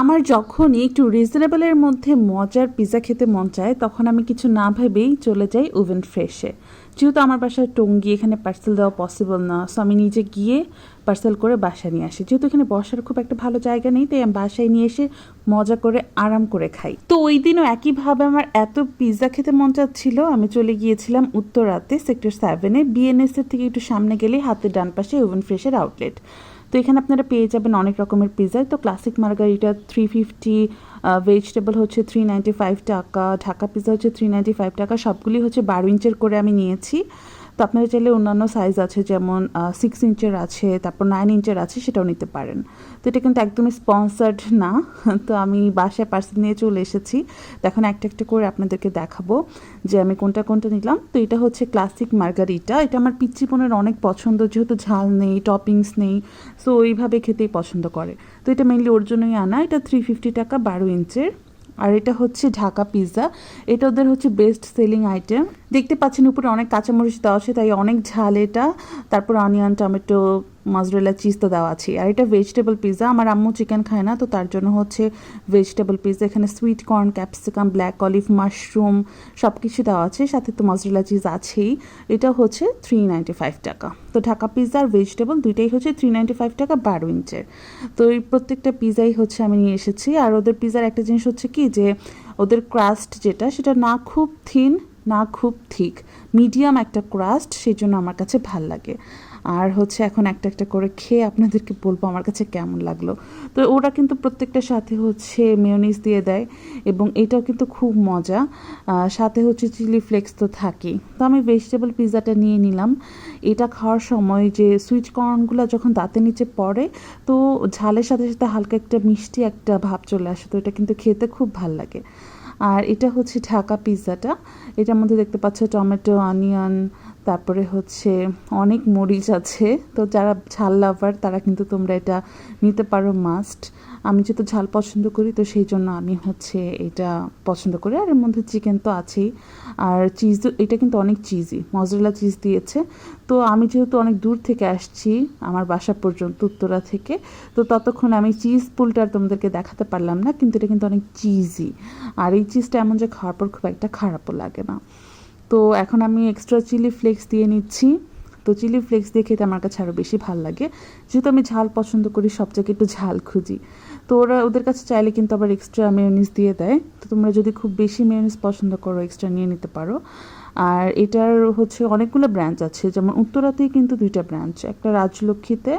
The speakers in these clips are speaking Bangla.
আমার যখনই একটু রিজনেবলের মধ্যে মজার পিৎজা খেতে মন চায়, তখন আমি কিছু না ভেবেই চলে যাই ওভেন ফ্রেশে। যেহেতু আমার বাসায় টঙ্গি এখানে পার্সেল দেওয়া পসিবল না সো আমি নিজে গিয়ে পার্সেল করে বাসায় নিয়ে আসি। যেহেতু এখানে বসার খুব একটা ভালো জায়গা নেই, তাই আমি বাসায় নিয়ে এসে মজা করে আরাম করে খাই। তো ওই দিনও একইভাবে আমার এত পিৎজা খেতে মন চাচ্ছিল, আমি চলে গিয়েছিলাম উত্তরাতে সেক্টর সেভেনে বিএনএস এর থেকে একটু সামনে গেলেই হাতের ডান পাশে ওভেন ফ্রেশের আউটলেট তো এখানে আপনারা পেয়ে যাবেন অনেক রকমের পিৎজা তো classic margherita three fifty vegetable হচ্ছে থ্রি নাইনটি ফাইভ টাকা, ঢাকা পিৎজা হচ্ছে থ্রি নাইনটি ফাইভ টাকা, সবগুলি হচ্ছে বারো ইঞ্চের করে আমি নিয়েছি। তো আপনারা চাইলে অন্যান্য সাইজ আছে, যেমন সিক্স ইঞ্চের আছে, তারপর নাইন ইঞ্চের আছে, সেটাও নিতে পারেন। তো এটা কিন্তু একদমই স্পন্সার্ড না। তো আমি বাসায় পার্সেল নিয়ে চলে এসেছি। তো এখন একটা একটা করে আপনাদেরকে দেখাবো যে আমি কোনটা কোনটা নিলাম। তো এটা হচ্ছে ক্লাসিক মার্গারিটা এটা আমার পিচ্ছি বোনের অনেক পছন্দ, যেহেতু ঝাল নেই টপিংস নেই সো ওইভাবে খেতেই পছন্দ করে। তো এটা মেনলি ওর জন্যই আনা। এটা থ্রি ফিফটি টাকা বারো ইঞ্চের আর এটা হচ্ছে ঢাকা পিৎজা এটা ওদের হচ্ছে বেস্ট সেলিং আইটেম দেখতে পাচ্ছেন উপরে অনেক কাঁচামরিচ দেওয়া আছে, তাই অনেক ঝাল এটা। তারপর অনিয়ন টমেটো মজরেলা চিজ তো দেওয়া আছে। আর এটা ভেজিটেবল পিৎজা আমার আম্মু চিকেন খায় না, তো তার জন্য হচ্ছে ভেজিটেবল পিৎজা এখানে sweet corn capsicum black olive mushroom সব কিছু দেওয়া আছে, সাথে তো মজরেলা চিজ আছেই। এটা হচ্ছে থ্রি নাইনটি ফাইভ টাকা। তো ঢাকা পিৎজা আর ভেজিটেবল দুইটাই হচ্ছে থ্রি নাইনটি ফাইভ টাকা বারো ইঞ্চের। তো এই প্রত্যেকটা পিৎজাই হচ্ছে আমি নিয়ে এসেছি। আর ওদের পিৎজার একটা জিনিস হচ্ছে কি যে, ওদের ক্রাস্ট যেটা, সেটা না খুব থিন না খুব থিক মিডিয়াম একটা ক্রাস্ট সেই জন্য আমার কাছে ভালো লাগে। আর হচ্ছে এখন একটা একটা করে খেয়ে আপনাদেরকে বলব আমার কাছে কেমন লাগল। তো ওরা কিন্তু প্রত্যেকটার সাথে হচ্ছে মেয়নিজ দিয়ে দেয় এবং এটাও কিন্তু খুব মজা। সাথে হচ্ছে চিলি ফ্লেক্স তো থাকেই। তো আমি ভেজিটেবল পিৎজাটা নিয়ে নিলাম। এটা খাওয়ার সময় যে সুইচ কর্নগুলো যখন দাঁতের নিচে পড়ে, তো ঝালের সাথে সাথে হালকা একটা মিষ্টি একটা ভাব চলে আসে, তো এটা কিন্তু খেতে খুব ভালো লাগে। আর এটা হচ্ছে ঢাকা পিৎজাটা এটার মধ্যে দেখতে পাচ্ছ টমেটো অনিয়ন তারপরে হচ্ছে অনেক মরিচ আছে। তো যারা ঝাল লাভার তারা কিন্তু তোমরা এটা নিতে পারো মাস্ট আমি যেহেতু ঝাল পছন্দ করি, তো সেই জন্য আমি হচ্ছে এটা পছন্দ করি। আর এর মধ্যে চিকেন তো আছেই। আর চিজ এটা কিন্তু অনেক চিজি মজরেলা চিজ দিয়েছে। তো আমি যেহেতু অনেক দূর থেকে আসছি, আমার বাসা পর্যন্ত, উত্তরা থেকে, তো ততক্ষণ আমি চিজ পুলটা তোমাদেরকে দেখাতে পারলাম না, কিন্তু এটা কিন্তু অনেক চিজি আর এই চিজটা এমন যে খাওয়ার পর খুব একটা খারাপও লাগে না। তো এখন আমি এক্সট্রা চিলি ফ্লেক্স দিয়ে নিচ্ছি। তো চিলি ফ্লেক্স দিয়ে খেতে আমার কাছে আরও বেশি ভালো লাগে। যেহেতু আমি ঝাল পছন্দ করি, সব জায়গায় একটু ঝাল খুঁজি। তো ওরা ওদের কাছে চাইলে কিন্তু আবার এক্সট্রা মেয়নিজ দিয়ে দেয়। তো তোমরা যদি খুব বেশি মেয়নিজ পছন্দ করো এক্সট্রা নিয়ে নিতে পারো। আর এটার হচ্ছে অনেকগুলো ব্রাঞ্চ আছে। যেমন উত্তরাতেই কিন্তু দুইটা ব্রাঞ্চ একটা রাজলক্ষ্মীতে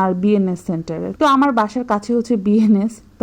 আর বিএনএস সেন্টারে তো আমার বাসার কাছে হচ্ছে বিএনএস তো